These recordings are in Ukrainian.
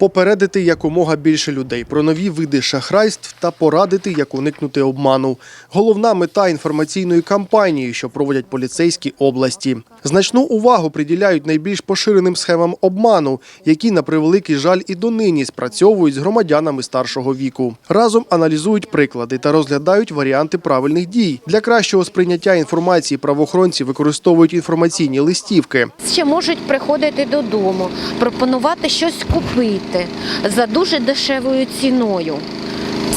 попередити якомога більше людей про нові види шахрайств та порадити, як уникнути обману. Головна мета інформаційної кампанії, що проводять поліцейські області. Значну увагу приділяють найбільш поширеним схемам обману, які на превеликий жаль і донині спрацьовують з громадянами старшого віку. Разом аналізують приклади та розглядають варіанти правильних дій. Для кращого сприйняття інформації правоохоронці використовують інформаційні листівки. Ще можуть приходити додому, пропонувати щось купити за дуже дешевою ціною.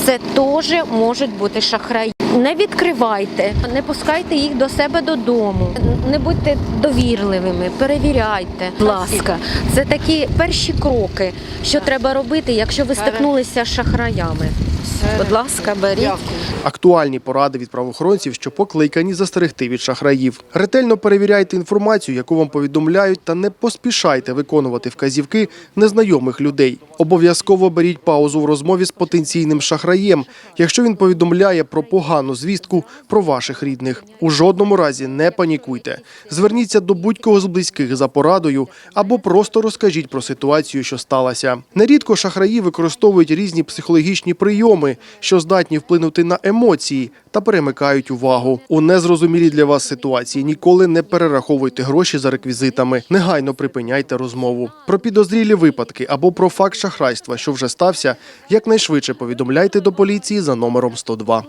Це теж можуть бути шахраї. Не відкривайте, не пускайте їх до себе додому, не будьте довірливими, перевіряйте. Будь ласка, це такі перші кроки, що треба робити, якщо ви стикнулися з шахраями. Будь ласка, беріть. Актуальні поради від правоохоронців, що покликані застерегти від шахраїв. Ретельно перевіряйте інформацію, яку вам повідомляють, та не поспішайте виконувати вказівки незнайомих людей. Обов'язково беріть паузу в розмові з потенційним шахраєм, якщо він повідомляє про погану звістку про ваших рідних. У жодному разі не панікуйте. Зверніться до будь-кого з близьких за порадою або просто розкажіть про ситуацію, що сталася. Нерідко шахраї використовують різні психологічні прийоми, що здатні вплинути на емоції та перемикають увагу. У незрозумілій для вас ситуації ніколи не перераховуйте гроші за реквізитами. Негайно припиняйте розмову. Про підозрілі випадки або про факт шахрайства, що вже стався, якнайшвидше повідомляйте до поліції за номером 102.